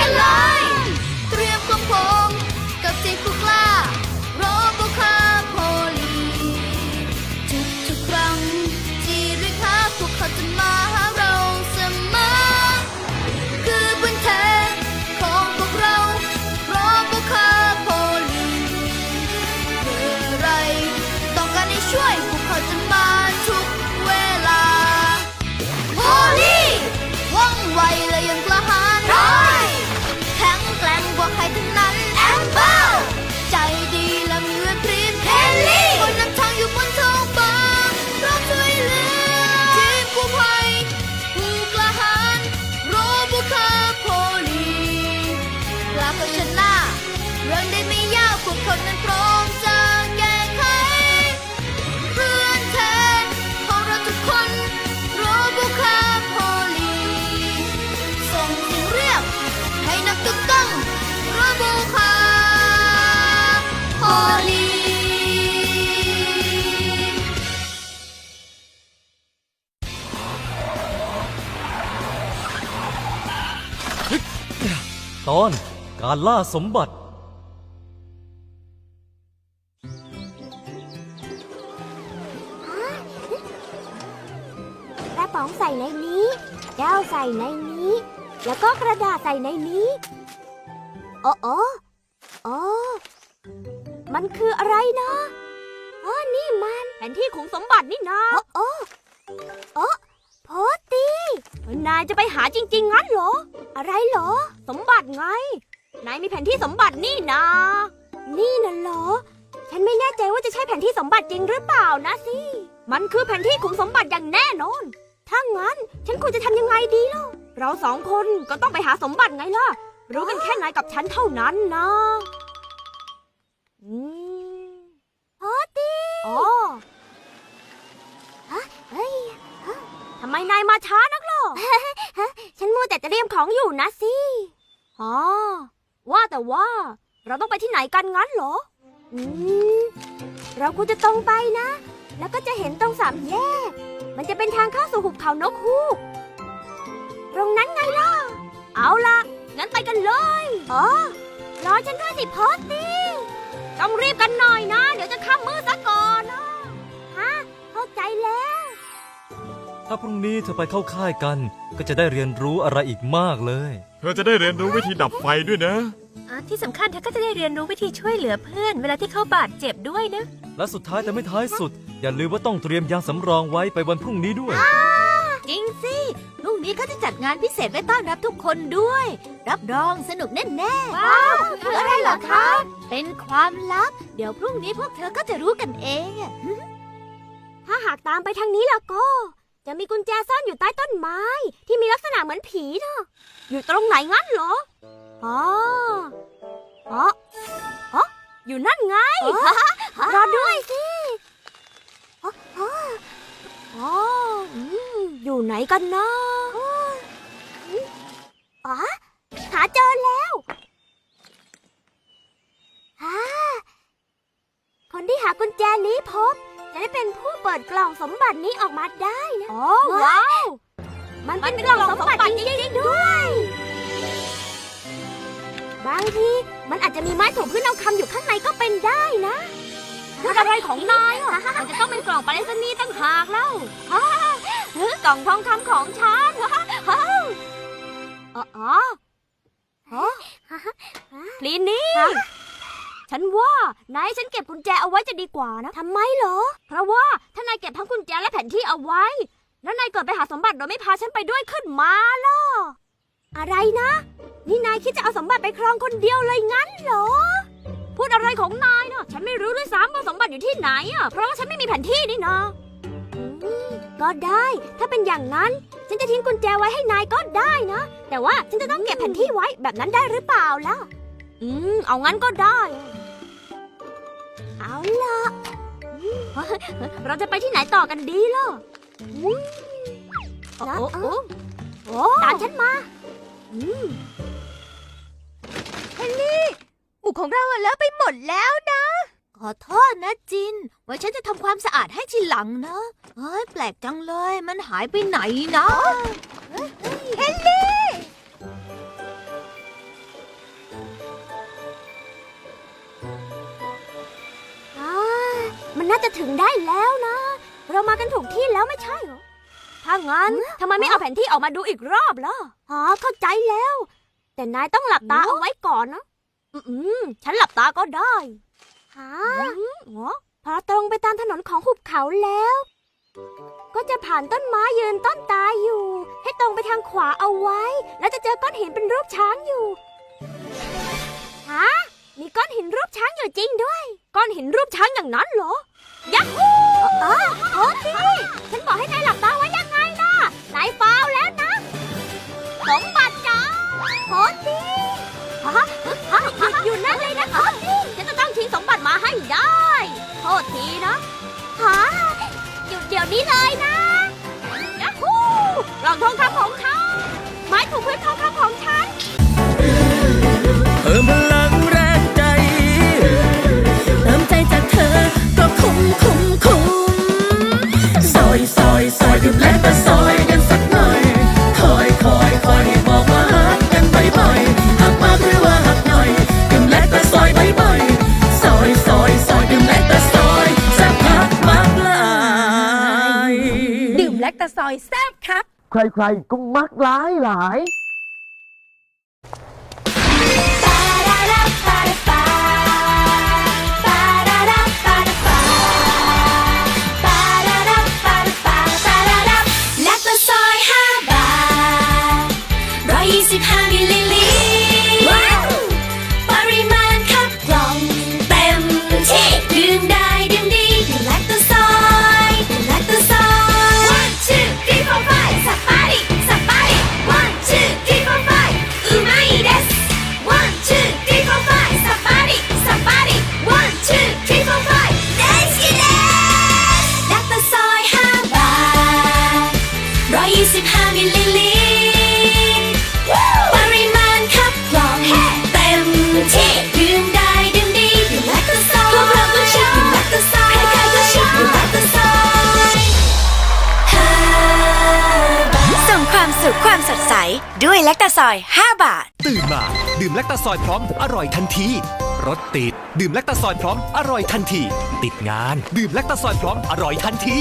กันเตอนการล่าสมบัติ กระป๋องใส่ในนี้แก้วใส่ในนี้ แล้วก็กระดาษใส่ในนี้โอ้โอ้โอ้มันคืออะไรนะอ๋อนี่มันแผนที่ขุมสมบัตินี่นะโอ้โอ้โพสตีนายจะไปหาจริง ๆ งั้นเหรอ อะไรเหรอ สมบัติไง นายมีแผนที่สมบัตินี่นะ นี่น่ะเหรอ ฉันไม่แน่ใจว่าจะใช่แผนที่สมบัติจริงหรือเปล่านะสิ มันคือแผนที่ขุมสมบัติอย่างแน่นอน ถ้างั้นฉันควรจะทำยังไงดีล่ะ เราสองคนก็ต้องไปหาสมบัติไงล่ะ รู้กันแค่นายกับฉันเท่านั้นนะ อืม มนายมาช้านักล่ะฉันมัวแต่เตรียมของอยู่นะสิ อ๋อ ว่าแต่ว่า เราต้องไปที่ไหนกันงั้นเหรอ อืม เราควรจะตรงไปนะ แล้วก็จะเห็นตรงสามแยก มันจะเป็นทางเข้าสู่หุบเขานกฮูก ตรงนั้นไงล่ะ เอาล่ะ งั้นไปกันเลย อ๋อ รอฉันด้วยสิพอสตีต้องรีบกันหน่อยนะ เดี๋ยวจะข้ามมือซะก่อนนะ ถ้าพรุ่งนี้เธอไปเข้าค่ายกัน ก็จะได้เรียนรู้อะไรอีกมากเลย เธอจะได้เรียนรู้วิธีดับไฟด้วยนะอะที่สำคัญเธอก็จะได้เรียนรู้วิธีช่วยเหลือเพื่อน เวลาที่เขาบาดเจ็บด้วยนะ และสุดท้ายแต่ไม่ท้ายสุด อย่าลืมว่าต้องเตรียมยางสำรองไว้ไปวันพรุ่งนี้ด้วย จริงสิ พรุ่งนี้เขาจะจัดงานพิเศษไว้ต้อนรับทุกคนด้วย รับรองสนุกแน่ๆว้าวคืออะไรเหรอคะ เป็นความลับ เดี๋ยวพรุ่งนี้พวกเธอก็จะรู้กันเองอะถ้าหากตามไปทางนี้แล้วก็ จะมีกุญแจซ่อนอยู่ใต้ต้นไม้ ที่มีลักษณะเหมือนผีนะอยู่ตรงไหนงั้นเหรอ อ๋อ อ๋อ อ๋อ อยู่นั่นไง รอด้วยสิ อ๋ออ๋ออ๋ออืมอยู่ไหนกันนะ ดกล่องสมบัตินี้ออกมาได้นะอ๋อว้าว มันเป็นกล่องสมบัติจริงๆด้วย บางทีมันอาจจะมีไม้ถูกพื้นเอาคำอยู่ข้างในก็เป็นได้นะอะไรของนายอะมันจะต้องเป็นกล่องไปรษณีย์ตั้งหากแล้วฮ่ากล่องทองคำของฉันฮ่าฮ่าอ๋ออ๋อฮะพลีนี่ ฉันว่านายฉันเก็บกุญแจเอาไว้จะดีกว่านะทำไมเหรอ เพราะว่าถ้านายเก็บทั้งกุญแจและแผนที่เอาไว้ แล้วนายเกิดไปหาสมบัติโดยไม่พาฉันไปด้วยขึ้นมาล่ะอะไรนะ นี่นายคิดจะเอาสมบัติไปครองคนเดียวเลยงั้นเหรอ พูดอะไรของนายเนาะฉันไม่รู้ด้วยซ้ำว่าสมบัติอยู่ที่ไหนอะเพราะว่าฉันไม่มีแผนที่นี่นาะอืมก็ได้ ถ้าเป็นอย่างนั้น ฉันจะทิ้งกุญแจไว้ให้นายก็ได้นะ แต่ว่าฉันจะต้องเก็บแผนที่ไว้แบบนั้นได้หรือเปล่าล่ะ อืม เอางั้นก็ได้ เอาล่ะอืมเราจะไปที่ไหนต่อกันดีล่ะอืมโอ้โอ้โอ้ตามฉันมาอืมหมู่ของเราอะเลอะไปหมดแล้วนะ ขอโทษนะจิน ไว้ฉันจะทำความสะอาดให้ทีหลังนะเฮ้ยแปลกจังเลย มันหายไปไหนนะ เฮลลี่ น่าจะถึงได้แล้วนะ เรามากันถูกที่แล้วไม่ใช่เหรอ ถ้างั้นทำไมไม่เอาแผนที่ออกมาดูอีกรอบล่ะอ๋อเข้าใจแล้ว แต่นายต้องหลับตาเอาไว้ก่อนนะ อืมๆฉันหลับตาก็ได้ฮะอ๋อพอตรงไปตามถนนของหุบเขาแล้ว ก็จะผ่านต้นไม้ยืนต้นตายอยู่ ให้ตรงไปทางขวาเอาไว้ แล้วจะเจอก้อนหินเป็นรูปช้างอยู่ฮะมีก้อนหินรูปช้างอยู่จริงด้วย ก้อนหินรูปช้างอย่างนั้นเหรอ ยักฮูเออโทษทีฉันบอกให้นายหลับตาไว้ยังไงล่ะนายฟาวแล้วนะสมบัติจ้าโทษทีฮะฮะหยุดอยู่นั่นเลยนะโทษทีฉันจะต้องชิงสมบัติมาให้ได้โทษทีนะฮะหยุดเดี๋ยวนี้เลยนะยักฮูกล่องทองคำของฉันไม้ถูกพื้นทองคำของฉัน ครับใคร อย 5 บาท ตื่นมา ดื่มแลคตาซอยพร้อมอร่อยทันที รถติด ดื่มแลคตาซอยพร้อมอร่อยทันที ติดงาน ดื่มแลคตาซอยพร้อมอร่อยทันที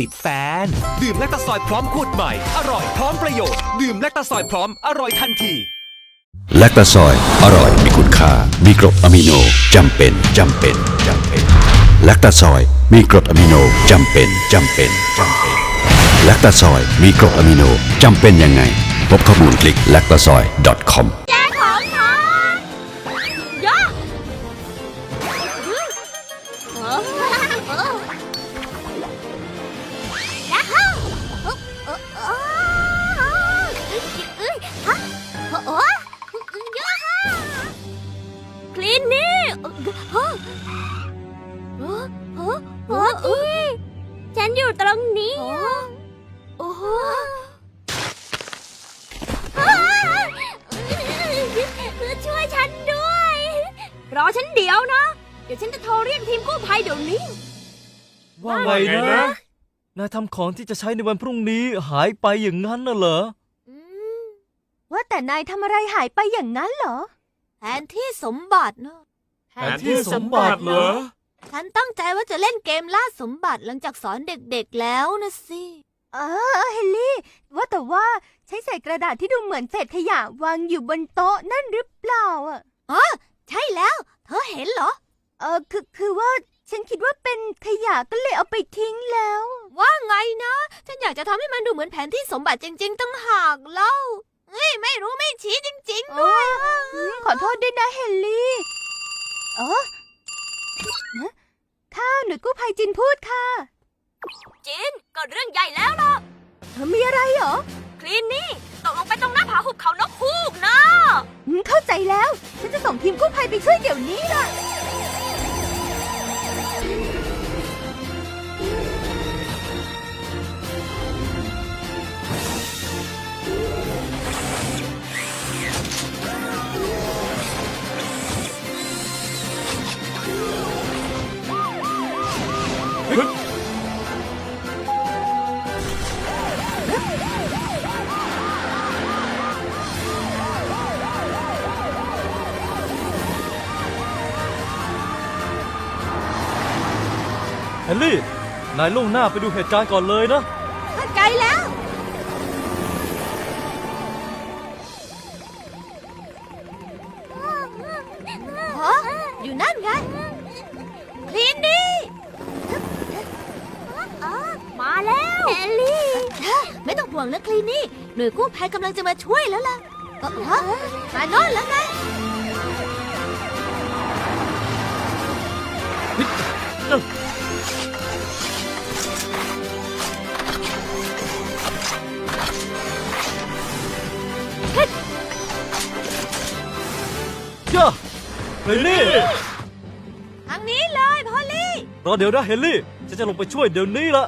ติดแฟน ดื่มแลคตาซอยพร้อมขวดใหม่ อร่อยพร้อมประโยชน์ ดื่มแลคตาซอยพร้อมอร่อยทันทีแลคตาซอย อร่อยมีคุณค่า มีกรดอะมิโนจำเป็นจำเป็นจำเป็นแลคตาซอยมีกรดอะมิโนจำเป็นจำเป็นจำเป็นแลคตาซอยมีกรดอะมิโนจำเป็นยังไง พบข้อมูลคลิก lactasoy.com เรียกทีมกู้ภัยเดี๋ยวนี้ ว่าไงว่าไงนะนะ นายทำของที่จะใช้ในวันพรุ่งนี้หายไปอย่างนั้นน่ะเหรอ ว่าแต่นายทำอะไรหายไปอย่างนั้นเหรอ แผนที่สมบัติเนอะแผนที่สมบัติเหรอ ฉันตั้งใจว่าจะเล่นเกมล่าสมบัติหลังจากสอนเด็กๆแล้วนะสิ เออเฮนรี่ ว่าแต่ว่าใช้ใส่กระดาษที่ดูเหมือนเศษขยะวางอยู่บนโต๊ะนั่นหรือเปล่าอะใช่แล้ว เธอเห็นเหรอ เออคือคือว่าฉันคิดว่าเป็นขยะก็เลยเอาไปทิ้งแล้ว ว่าไงนะ ฉันอยากจะทำให้มันดูเหมือนแผนที่สมบัติจริง ๆตั้งหากเล่าเอ้ยไม่รู้ไม่ชี้จริงๆด้วยอืมขอโทษด้วยนะเฮนรี่เออฮะค่ะหน่วยกู้ภัยจินพูดค่ะ จินเกิดเรื่องใหญ่แล้วล่ะเธอมีอะไรเหรอ คลีนนี่ตกลงไปตรงหน้าผาหุบเขานกฮูกนะอืมเข้าใจแล้ว ฉันจะส่งทีมกู้ภัยไปช่วยเดี๋ยวนี้ล่ะ เฮนรี่ นายล่วงหน้าไปดูเหตุการณ์ก่อนเลยนะ เข้าใจแล้ว ฮะ อยู่นั่นไงคลีนนี่มาแล้วเอลลี่ ไม่ต้องห่วงนะคลีนี่ หน่วยกู้ภัยกำลังจะมาช่วยแล้วล่ะเออฮะมาโน่นแล้วไง เฮนรี่ทางนี้เลยพอลลี่ รอเดี๋ยวนะเฮนรี่ฉันจะลงไปช่วยเดี๋ยวนี้ละ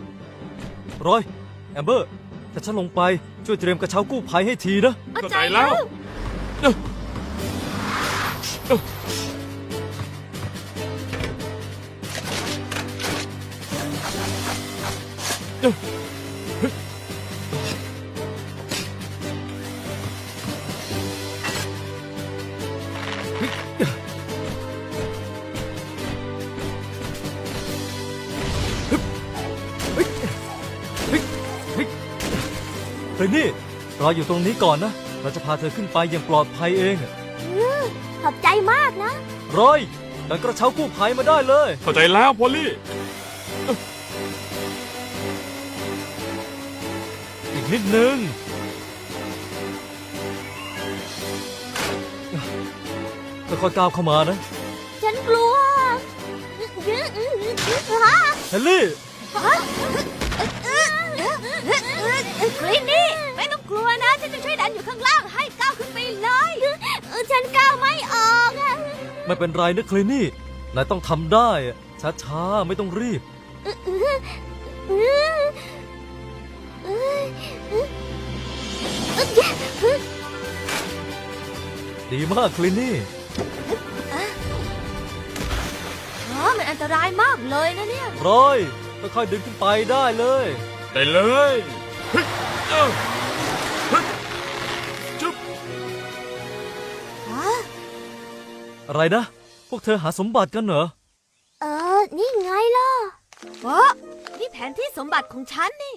รอยแอมเบอร์ถ้าฉันลงไปช่วยเตรียมกระเช้ากู้ภัยให้ทีนะเข้าใจแล้วเรออยู่ตรงนี้ก่อนนะ เราจะพาเธอขึ้นไปอย่างปลอดภัยเองขอบใจมากนะ รอยดันกระเช้ากู้ภัยมาได้เลย เข้าใจแล้วพอลลี่ อีกนิดนึง ค่อยๆก้าวเข้ามานะฉันกลัวเฮนรี่ คลีนนี่ ข้างล่างให้ก้าวขึ้นไปเลยฉันก้าวไม่ออกอะไม่เป็นไรนะคลินี่ นายต้องทำได้อะช้าๆ ไม่ต้องรีบดีมากคลินี่ อ๋อมันอันตรายมากเลยนะเนี่ยรอยค่อยๆดึงขึ้นไปได้เลย ได้เลยเฮ้ยเอ้า อะไรนะ พวกเธอหาสมบัติกันเหรอ เออ นี่ไงล่ะวะนี่แผนที่สมบัติของฉันนี่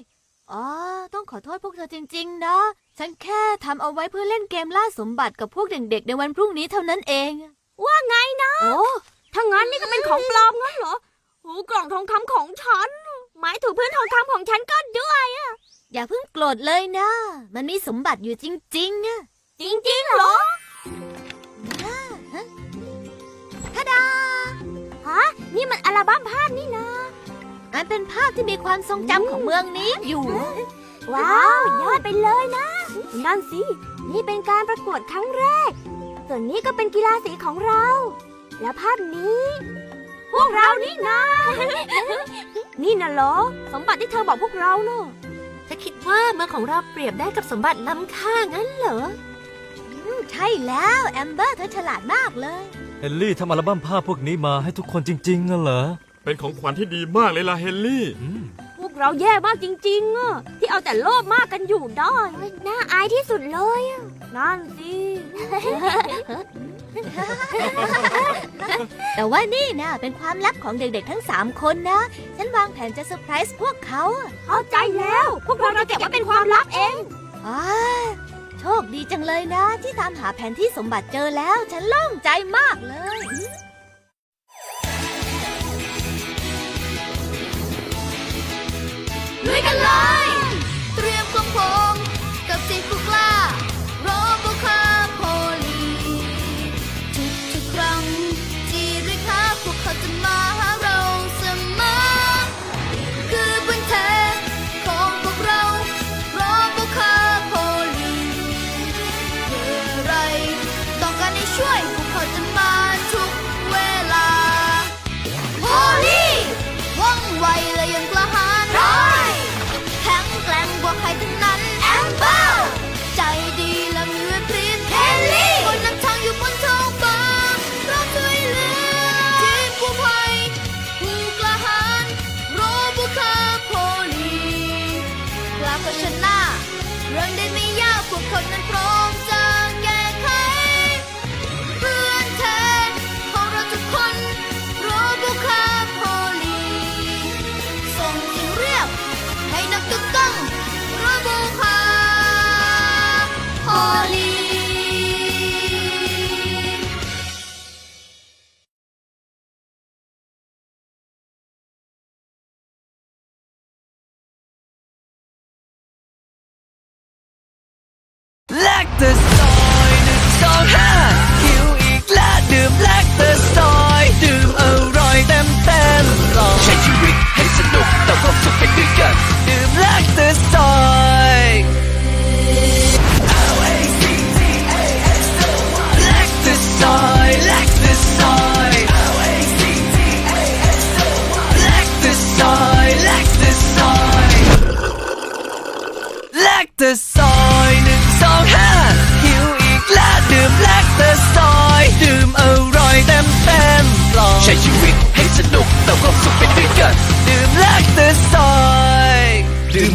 อ๋อ ต้องขอโทษพวกเธอจริง ๆ นะ ฉันแค่ทำเอาไว้เพื่อเล่นเกมล่าสมบัติกับพวกเด็กๆ ในวันพรุ่งนี้เท่านั้นเอง ว่าไงนะ โอ้ถ้างั้นนี่ก็เป็นของปลอมงั้นเหรอโอ้กล่องทองคำของฉัน หมายถูกพื้นทองคำของฉันก็ด้วยอะอย่าเพิ่งโกรธเลยนะ มันมีสมบัติอยู่จริงๆอะจริงๆเหรอ นี่มันอัลบั้มภาพนี่นะมันเป็นภาพที่มีความทรงจำของเมืองนี้อยู่ ว้าว ยอดไปเลยนะ นั่นสิ นี่เป็นการประกวดครั้งแรก ส่วนนี้ก็เป็นกีฬาสีของเรา และภาพนี้ พวกเรานี่นะ นี่น่ะเหรอ สมบัติที่เธอบอกพวกเราเนอะจะคิดว่าเมืองของเราเปรียบได้กับสมบัติล้ำค่างั้นเหรออืมใช่แล้วแอมเบอร์เธอฉลาดมากเลย เฮนรี่ทำอัลบั้มภาพพวกนี้มาให้ทุกคนจริงๆน่ะเหรอ เป็นของขวัญที่ดีมากเลยล่ะเฮนรี่อืมพวกเราแย่มากจริงๆอะที่เอาแต่โลภมากกันอยู่ได้น่าอายที่สุดเลยอะนั่นสิแต่ว่านี่นะเป็นความลับของเด็กๆทั้ง 3 คนนะ ฉันวางแผนจะเซอร์ไพรส์พวกเขาอะเข้าใจแล้ว พวกเราจะเก็บไว้เป็นความลับเองอ่า โชคดีจังเลยนะ ที่ตามหาแผนที่สมบัติเจอแล้ว ฉันโล่งใจมากเลยลุยกันเลย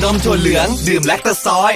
นมถั่วเหลือง ดื่มแลคตาซอย